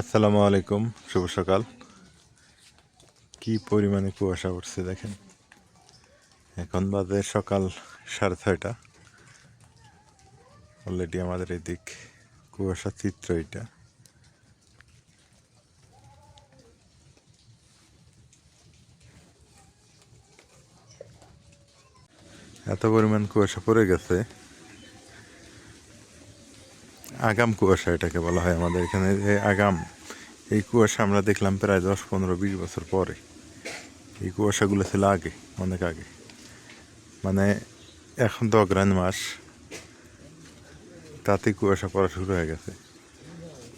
আসসালামু আলাইকুম, শুভ সকাল। কি পরিমাণে কুয়াশা পড়ছে দেখেন। এখন বাজে সকাল সাড়ে ছয়টা। অলরেডি আমাদের এদিক কুয়াশা চিত্র এটা এত পরিমাণ কুয়াশা পড়ে গেছে। আগাম কুয়াশা এটাকে বলা হয় আমাদের এখানে, যে আগাম। এই কুয়াশা আমরা দেখলাম প্রায় দশ, পনেরো, বিশ বছর পরে। এই কুয়াশাগুলো ছিল আগে, অনেক আগে। মানে এখন তো অগ্রাণ মাস। তাতে কুয়াশা পড়া শুরু হয়ে গেছে।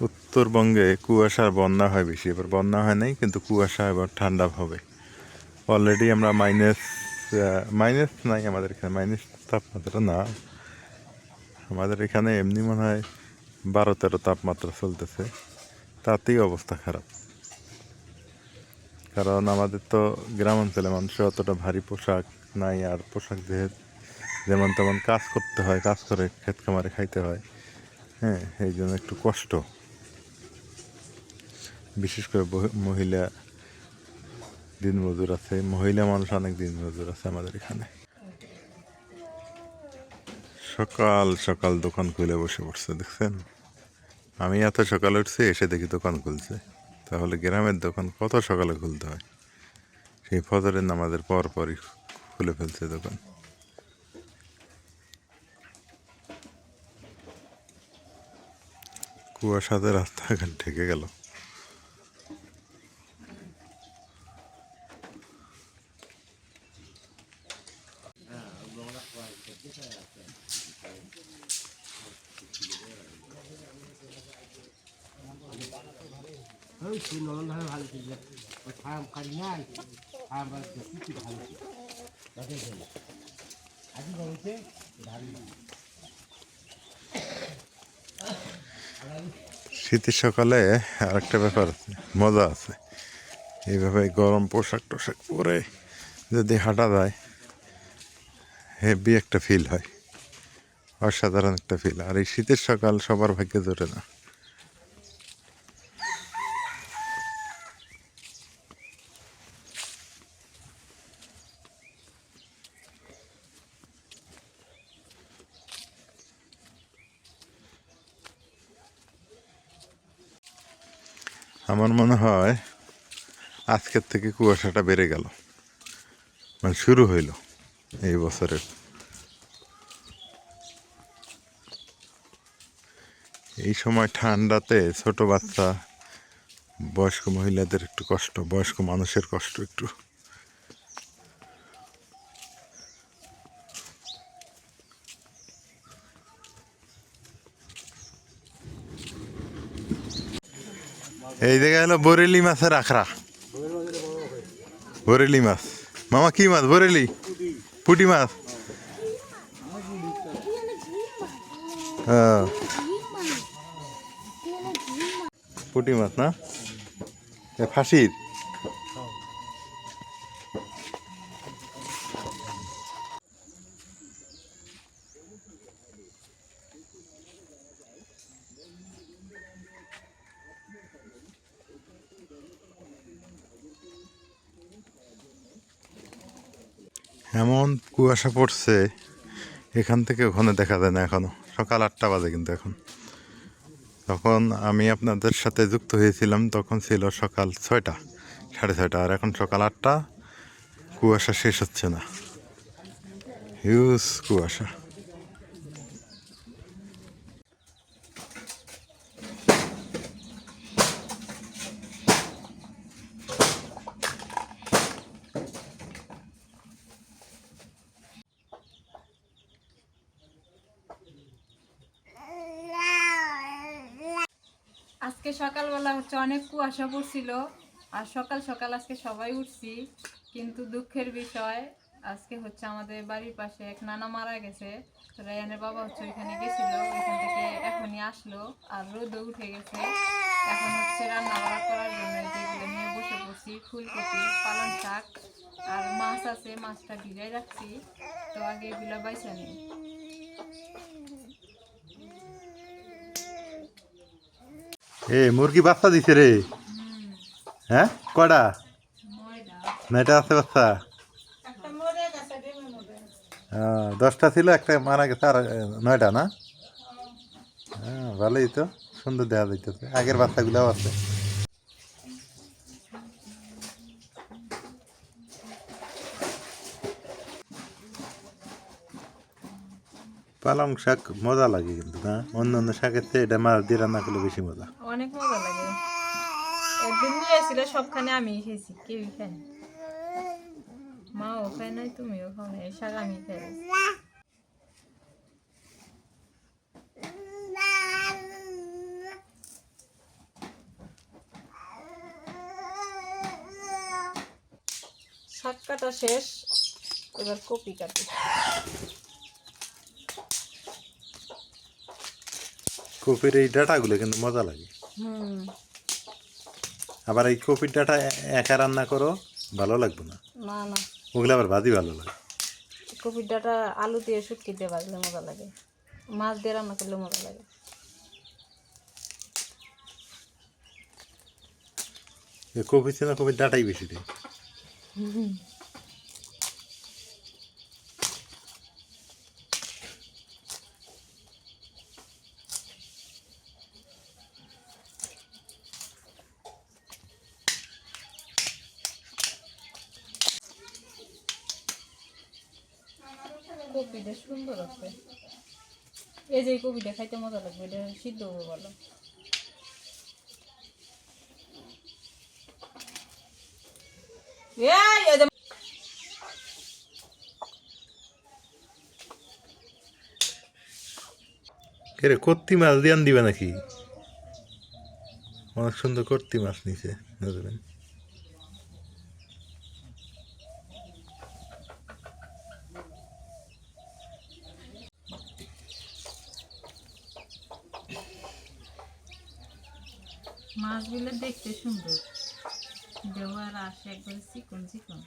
উত্তরবঙ্গে কুয়াশার বন্যা হয় বেশি। এবার বন্যা হয় নাই, কিন্তু কুয়াশা এবার ঠান্ডা হবে। অলরেডি আমরা মাইনাস মাইনাস নাই আমাদের এখানে মাইনাস তাপমাত্রা না। আমাদের এখানে এমনি মনে হয় বারো তেরো তাপমাত্রা চলতেছে। তাতেই অবস্থা খারাপ। কারণ আমাদের তো গ্রাম অঞ্চলে মানুষের অতটা ভারী পোশাক নাই, আর পোশাক যেহেতু যেমন তেমন কাজ করতে হয়, কাজ করে ক্ষেত খামারে খাইতে হয়। হ্যাঁ এই জন্য একটু কষ্ট। বিশেষ করে মহিলা দিনমজুর আছে, মহিলা মানুষ অনেক দিনমজুর আছে আমাদের এখানে। সকাল সকাল দোকান খুলে বসে পড়ছে, দেখছেন? আমি এত সকালে উঠছি, এসে দেখি দোকান খুলছে। তাহলে গ্রামের দোকান কত সকালে খুলতে হয়? সেই ফজরের নামাজের পর পরই খুলে ফেলছে দোকান। কুয়াশাতে রাস্তাঘাট ঢেকে গেল ওই তুই নরম ভাবে ভালো ছিল ওই ফার্ম কাটি নাই ফার্ম কিছু ভালো ছিল তাদের জন্য আজই বলছে দাঁড়িয়ে শীতের সকালে আরেকটা ব্যাপার আছে, মজা আছে। এইভাবে গরম পোশাক টোশাক পরে যদি হাঁটা যায়, হেভি একটা ফিল হয়। অসাধারণ একটা ফিল আর এই শীতের সকাল সবার ভাগ্যে জোরে না। আমার মনে হয় আজকের থেকে কুয়াশাটা বেড়ে গেল। মানে শুরু হইল এই বছরের। এই সময় ঠান্ডাতে ছোট বাচ্চা, বয়স্ক মহিলাদের একটু কষ্ট, বয়স্ক মানুষের কষ্ট একটু। এই জায়গায় হলো বরেলি মাছের আখড়া। বরেলি মাছ। মামা, কি মাছ? বরেলি? পুটি মাছ। হ্যাঁ। পুটি মাছ না? ফাঁসির এমন কুয়াশা পড়ছে, এখান থেকে ওখানে দেখা যায় না এখনও সকাল আটটা বাজে কিন্তু এখন। তখন আমি আপনাদের সাথে যুক্ত হয়েছিলাম, তখন ছিল সকাল ছয়টা, সাড়ে ছয়টা, আর এখন সকাল আটটা, কুয়াশা শেষ হচ্ছে না। হিউজ কুয়াশা আজকে সকালবেলা হচ্ছে অনেক কুয়াশা পড়ছিল। আর সকাল সকাল আজকে সবাই উঠছি। কিন্তু দুঃখের বিষয়, আজকে হচ্ছে আমাদের বাড়ির পাশে এক নানা মারা গেছে। তো রায়ানের বাবা হচ্ছে ওইখানে গেছিল, ওইখান থেকে এখনই আসলো। আর রোদও উঠে গেছে। এখন হচ্ছে রান্না বাড়া করার জন্য যেগুলো নিয়ে বসে পড়ছি, ফুলকপি, পালং শাক। আর মাছ আছে, মাছটা ভিজাই রাখছি। তো আগে এগুলো বাইসা নিই এ মুরগি বাচ্চা দিছে রে। হ্যাঁ? কটা নয়টা আছে বাচ্চা? দশটা ছিল একটা মারা গেছে আর নয়টা না? হ্যাঁ ভালোই তো সুন্দর দেখা যাইতেছে। আগের বাচ্চাগুলোও আছে। পালং শাক মজা লাগে কিন্তু, না? অন্য শাকের চেয়ে এটা মাছ দিয়ে রান্না করলে বেশি মজা। অনেক মজা লাগে। একদিন নিয়ে এসেছিল সবখানে আমি খেয়েছি, কেউই খায়নি মাও খায় নাই, তুমিও খাও না এই শাক আমি খাই শাক কাটা শেষ, এবার কপি কাটি কপির এই ডাটাগুলো কিন্তু মজা লাগে। আবার এই কপির ডাটা একা রান্না করো ভালো লাগবে না। না না। ওগুলো আবার ভাজি ভালো লাগে। কপির ডাটা আলু দিয়ে শুটকি দিয়ে ভাজলে মজা লাগে। মাছ দিয়ে রান্না করলে মজা লাগে। এই কপি ছিল কপির ডাটাই বেশি দেয় কপিটা সুন্দর আছে এই যে এই কপিটা খাইতে মজা লাগবে এটা সিদ্ধ হবে ভালো এই, এই রে কর্তি মাছ দিয়ে দিবে নাকি? অনেক সুন্দর কর্তি মাছ নিচে বুঝলেন? মাছগুলো দেখতে সুন্দর। দেওয়ার আসে একবারে চিকন চিকন।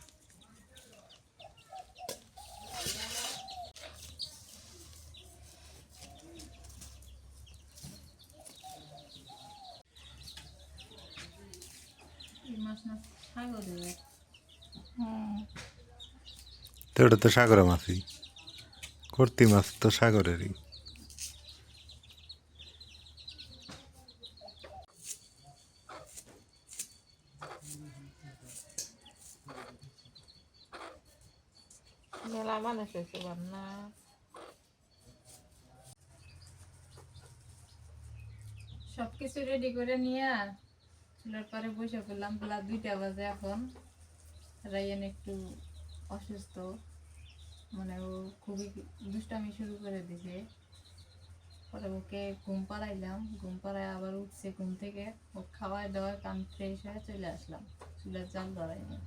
তো তো সাগরে মাছই। করতি মাছ তো সাগরেরই। মেলা মানুষ হয়েছে বান্না সব কিছু রেডি করে নিয়ে চুলার পরে বসে করলাম বেলা দুইটা বাজে এখন। রাইয়ান একটু অসুস্থ। মানে ও খুবই দুষ্টামি শুরু করে দিছে। পরে ওকে ঘুম পাড়াইলাম। ঘুম পাড়ায় আবার উঠছে ঘুম থেকে। ও খাওয়ায় দাওয়ায় কান ফ্রেশ হয়ে চলে আসলাম। চুলার জাল ধরাইনি।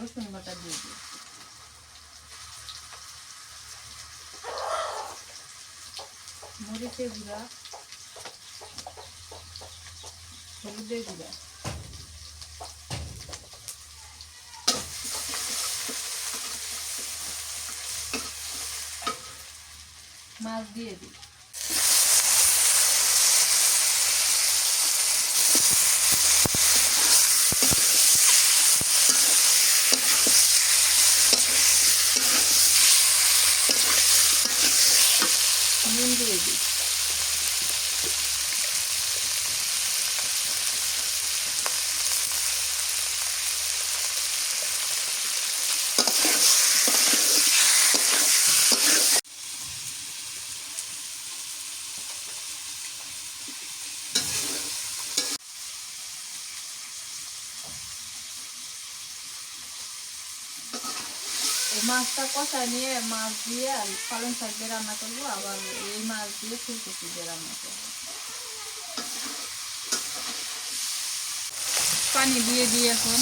রসুন বাটা দিয়ে দিই। মরিচের গুঁড়া হলুদের গুঁড়া। মাছ দিয়ে দিই। মাছটা কষা নিয়ে মাছ দিয়ে আর পালং শাক দিয়ে রান্না করব, আবার এই মাছ দিয়ে ফুলকপি দিয়ে রান্না করব। পানি দিয়ে দিই এখন।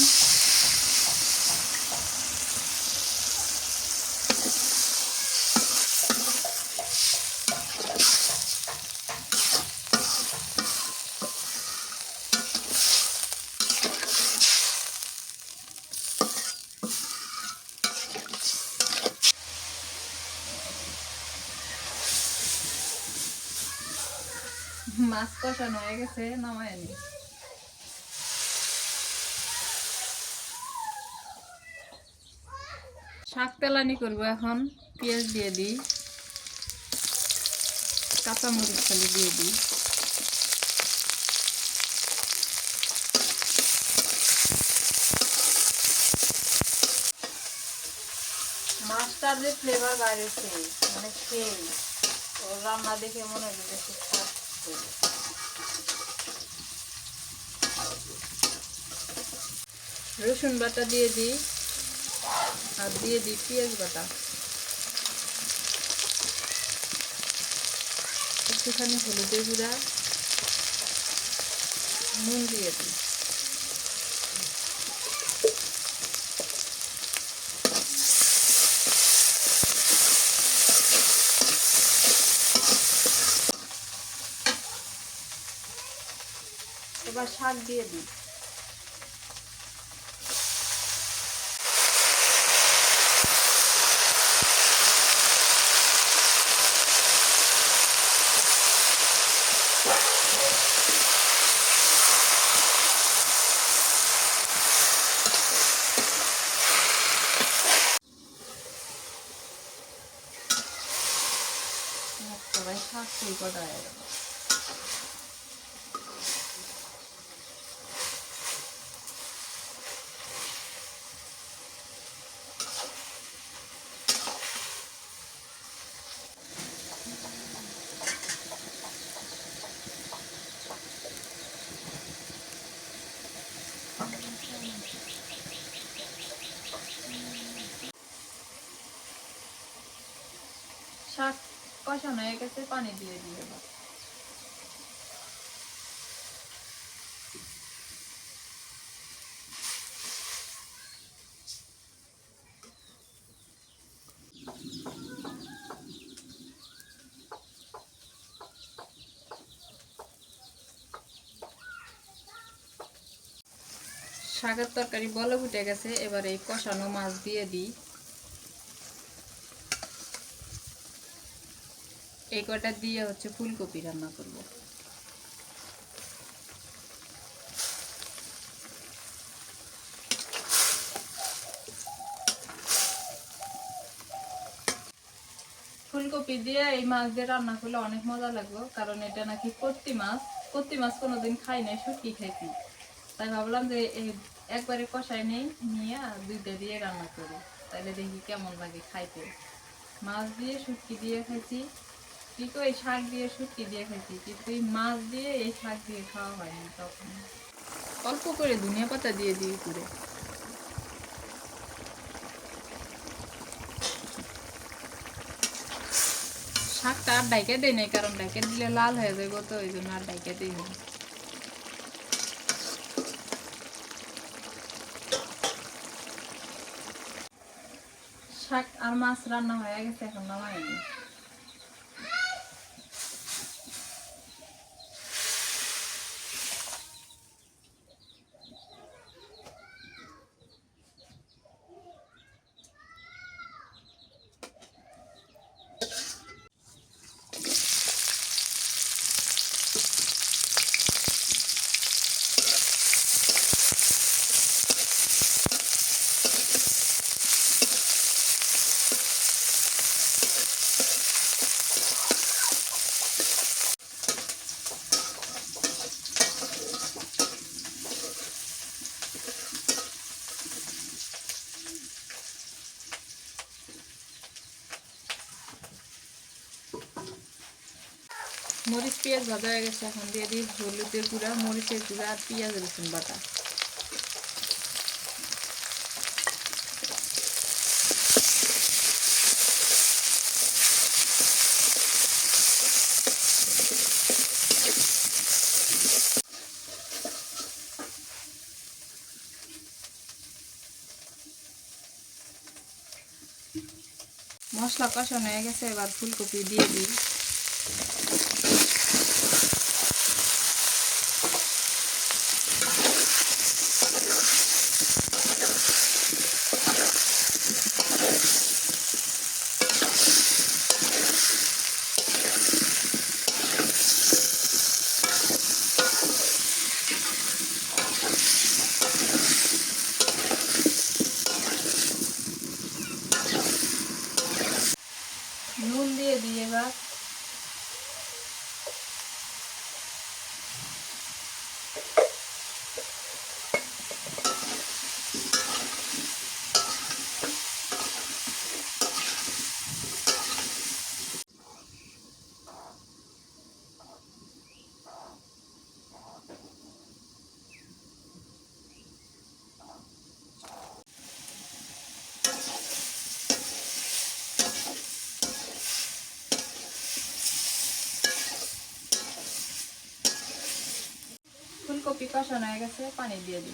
মাছ কষানো হয়ে গেছে নামায় নি শাক তেলানি করব এখন, পেঁয়াজ দিয়ে দিই, কাঁচামরিচ খালি দিয়ে দিই। মাছটার যে ফ্লেভার বাইরেছে মানে ওর রান্না দেখে মনে হয় যে খুব স্বাদ করবে। রসুন বাটা দিয়ে দিই। আর দিয়ে দিই পেঁয়াজ বাটা। একটুখানি হলুদের গুঁড়া, নুন দিয়ে দিই। এবার শাক দিয়ে দিই। সবাই শাক ফুল কটা হয়ে গেল শাক কষানো হয়ে গেছে, পানি দিয়ে দিয়ে শাকের তরকারি বলে ফুটে গেছে, এবার এই কষানো মাছ দিয়ে দিই। এই কটা দিয়ে হচ্ছে ফুলকপি রান্না করব। ফুলকপি দিয়ে এই মাছ দিয়ে রান্না করলে অনেক মজা লাগল, কারণ এটা নাকি কত্তি মাছ কত্তি মাছ কোনোদিন খাই নাই, শুটকি খাইছি। তাই ভাবলাম যে এই একবারে কষাই নেই, নিয়ে আর দুইটা দিয়ে রান্না করি। তাহলে দেখি কেমন লাগে খাইতে। মাছ দিয়ে শুটকি দিয়ে খাইছি। কিন্তু এই শাক দিয়ে শুটকি দিয়ে খাইছি, কিন্তু এই মাছ দিয়ে এই শাক দিয়ে খাওয়া হয়নি তখন। অল্প করে ধনিয়া পাতা দিয়ে দিই করে শাকটা আর ডাইকে দেয় নাই, কারণ ডাইকে দিলে লাল হয়ে যাবে তো ওই জন্য আর ডাইকে দিই না শাক আর মাছ রান্না হয়ে গেছে এখন নামাইনি ভাজা হয়ে গেছে, এখন দিয়ে দিই হলুদের গুঁড়া, মরিচের গুঁড়া আর পেঁয়াজ রসুন বাটা। মশলা কষানো হয়ে গেছে, এবার ফুলকপি দিয়ে দিই। ফুলকপি কষানো হয়ে গেছে পানি দিয়ে দিই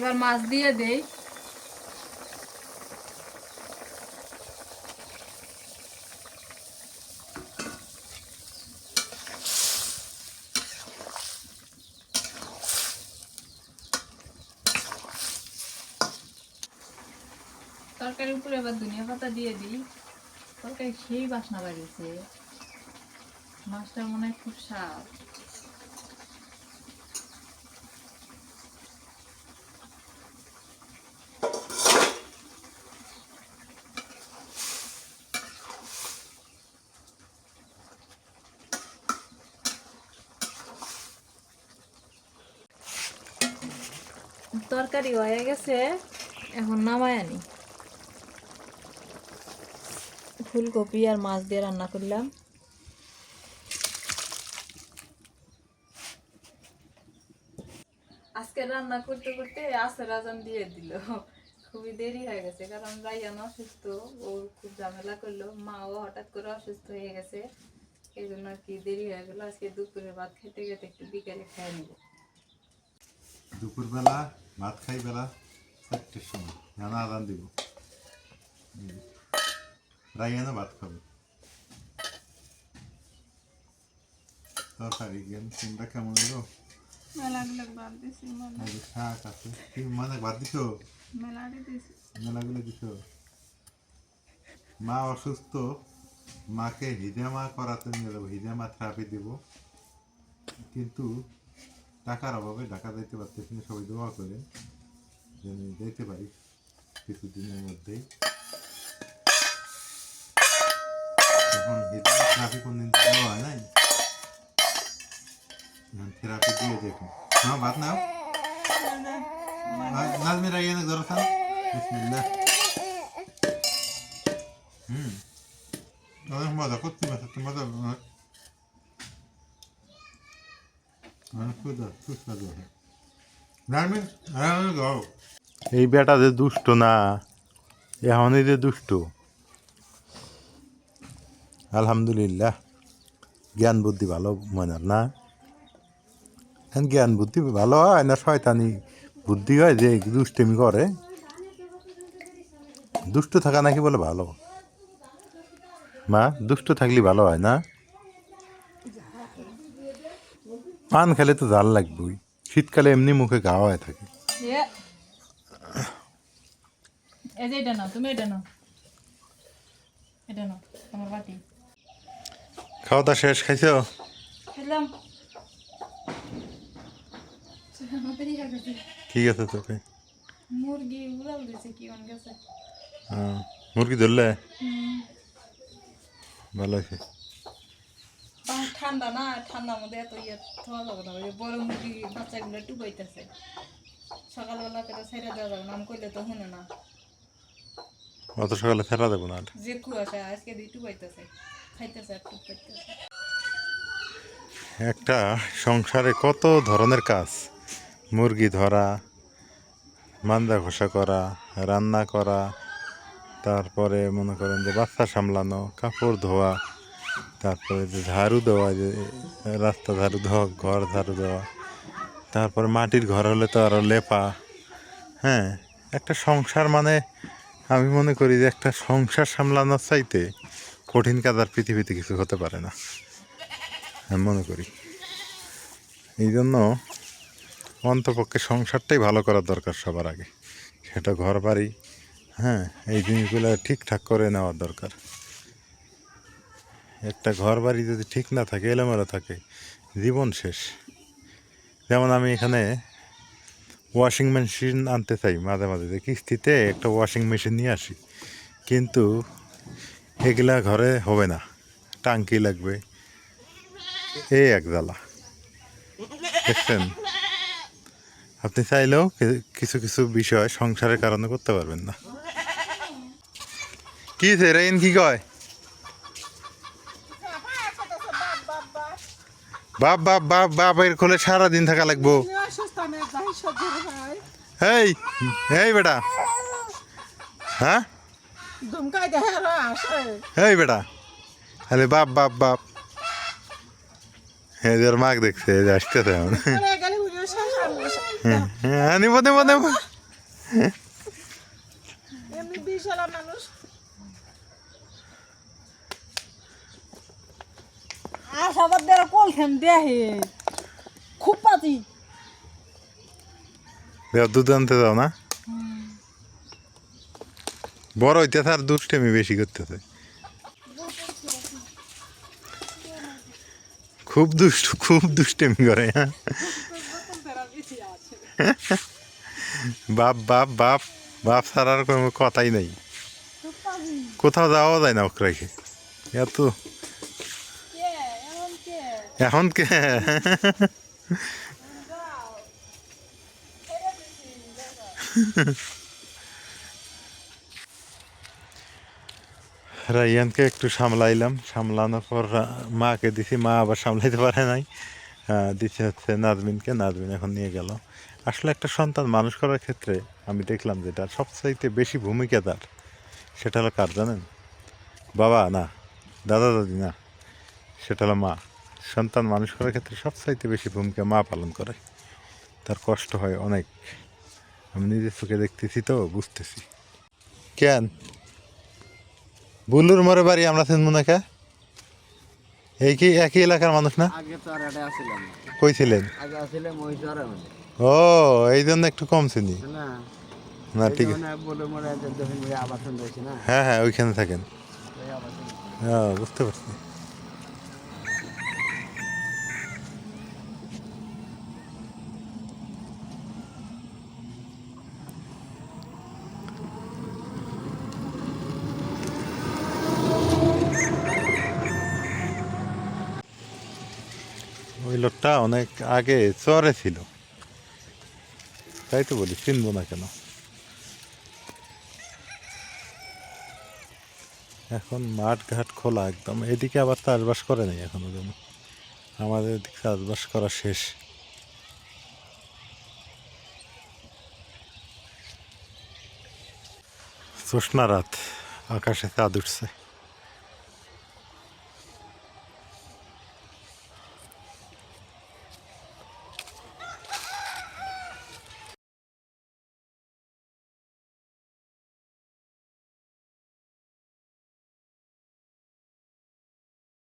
এবার। মাছ দিয়ে দেই। তরকারির উপরে এবার ধনিয়া পাতা দিয়ে দিই। তরকারি সেই বাসনা বাড়িয়েছে। মাছটা মনে হয় খুব স্বাদ। তরকারি হয়ে গেছে, এখন নামায় আনি। ফুলকপি আর মাছ দিয়ে রান্না করলাম। আজকে রান্না করতে করতে আসর আজান দিয়ে দিল। খুবই দেরি হয়ে গেছে, কারণ রাইয়ান অসুস্থ, ওর খুব ঝামেলা করল। মাও হঠাৎ করে অসুস্থ হয়ে গেছে, এই জন্য আর কি দেরি হয়ে গেলো। আজকে দুপুরে ভাত খেতে খেতে একটু বিকেলে খেয়ে নেব। দুপুরবেলা ভাত খাই বেলা চারটের সময়। জানা আদান দিব। রাইয়ানো ভাত খাবে। তরকারি জ্ঞান চিন্তা কেমন হলো? শাক আছে। মানে ভাত দিছো? মেলাটি মেলাগুলো দিছো। মা অসুস্থ মাকে হিজামা করাতে নিয়ে যাব। হিজামা থেরাপি দিব। কিন্তু টাকার অভাবে ঢাকা যাইতে পারতেছি না, সবাই দোয়া করে যেন যেতে পারি কিছুদিনের মধ্যেই এখন থেরাপি কোনদিন দেওয়া হয় নাই? থেরাপি দিয়ে দেখুন। হ্যাঁ ভাত নাও। নাজমির না ধরো খান বিসমিল্লাহ। হুম। অনেক মজা করতে তো মজা অনেক অনেক সুন্দর সুস্বাদু হয় নাজমির আরামে গাও এই বেটা যে দুষ্ট না এখনই যে দুষ্ট। আলহামদুলিল্লাহ, জ্ঞান বুদ্ধি ভালো মনের না? এখন জ্ঞান বুদ্ধি ভালো হয় না শয়তানি বুদ্ধি হয় যে দুষ্টেমি করে? দুষ্ট থাকা নাকি বলে ভালো? মা, দুষ্ট থাকলে ভালো হয় না? পান খেলে তো জাল লাগবেই। শীতকালে এমনি মুখে গাওয়া হয়ে থাকে। খাওয়া দাওয়া শেষ খাইছো? ঠিক আছে তোকে। মুরগি উড়াল দিছে কি অন গেছে হ্যাঁ মুরগি ধরলে? ভালো আছে। বাহ, ঠান্ডা না ঠান্ডার মধ্যে এত ইয়ে থাকা যাবে না ওই বড় মুরগি বাচ্চাগুলো টুবাইতেছে সকালবেলা করে ছেড়ে দেওয়া যাবে না আমি কইলে তো শুনে না। অত সকালে ফেরা দেবো না যে কুয়াশা আজকে দিয়ে টুবাইতেছে খাইতেছে আর একটা সংসারে কত ধরনের কাজ মুরগি ধরা মান্দা ঘষা করা রান্না করা তারপরে মনে করেন যে বাচ্চা সামলানো কাপড় ধোয়া তারপরে যে ঝাড়ু দেওয়া, যে রাস্তা ঝাড়ু দেওয়া, ঘর ঝাড়ু দেওয়া, তারপরে মাটির ঘর হলে তো আরও লেপা হ্যাঁ? একটা সংসার মানে আমি মনে করি যে একটা সংসার সামলানোর চাইতে কঠিন কাজ আর পৃথিবীতে কিছু হতে পারে না, আমি মনে করি। এই জন্য অন্তপক্ষে সংসারটাই ভালো করার দরকার সবার আগে। সেটা ঘর বাড়ি হ্যাঁ? এই জিনিসগুলো ঠিকঠাক করে নেওয়ার দরকার। একটা ঘর বাড়ি যদি ঠিক না থাকে, এলোমেলো থাকে, জীবন শেষ। যেমন আমি এখানে ওয়াশিং মেশিন আনতে চাই মাঝে মাঝে, যে কিস্তিতে একটা ওয়াশিং মেশিন নিয়ে আসি। কিন্তু এগুলা ঘরে হবে না। টাঙ্কি লাগবে। এই এক জ্বালা। দেখছেন? আপনি চাইলেও কিছু কিছু বিষয় সংসারের কারণে করতে পারবেন না। কি রেন কি কয়? বাপ বাপ বাপ বাপ এর কোলে সারাদিন থাকা লাগবো। এই এই বেটা। হ্যাঁ? এই বেটা। আরে বাপ বাপ বাপ। যার মাক দেখছে আরে গেলে হ্যাঁ নিব নিব নিব। মানুষ দ্বারা কল দেহে খুব পাতি। দুধ আনতে যাও না? বড় হইতেছে আর দুষ্টেমি বেশি করতেছে। খুব দুষ্ট খুব দুষ্টেমি করে হ্যাঁ? বাপ বাপ বাপ বাপ ছাড়ার কোনো কথাই নেই। কোথাও যাওয়া যায় না ওকে এত এখন কে? রাইয়ানকে একটু সামলাইলাম। সামলানোর পর মাকে দিছি। মা আবার সামলাইতে পারে নাই। দিচ্ছে হচ্ছে নাজমিনকে। নাজমিন এখন নিয়ে গেল। আসলে একটা সন্তান মানুষ করার ক্ষেত্রে আমি দেখলাম যেটা সবচাইতে বেশি ভূমিকা তার। সেটা হলো কার জানেন? বাবা, না। দাদা, দাদি, না। সেটা হলো মা। সন্তান মানুষ করার ক্ষেত্রে সবচাইতে বেশি ভূমিকা মা পালন করে। তার কষ্ট হয় অনেক। আমি নিজের চোখে দেখতেছি তো বুঝতেছি। কেন? বুলুর মরে বাড়ি আমরা চিনবো না কে? এই কি একই এলাকার মানুষ না? কই ছিলেন? মানে ও এই জন্য একটু কম চিনি। না। ঠিক আছে। মানে মনে হয় হ্যাঁ হ্যাঁ ওইখানে থাকেন। হ্যাঁ বুঝতে পারছি। লোকটা অনেক আগে চরে ছিল। তাই তো বলি, চিনবো না কেন? এখন মাঠ ঘাট খোলা একদম। এদিকে আবার চাষবাস করে নাই এখনও যেন আমাদের এদিকে চাষবাস করা শেষ। জ্যোৎস্না রাত, আকাশে চাঁদ উঠছে।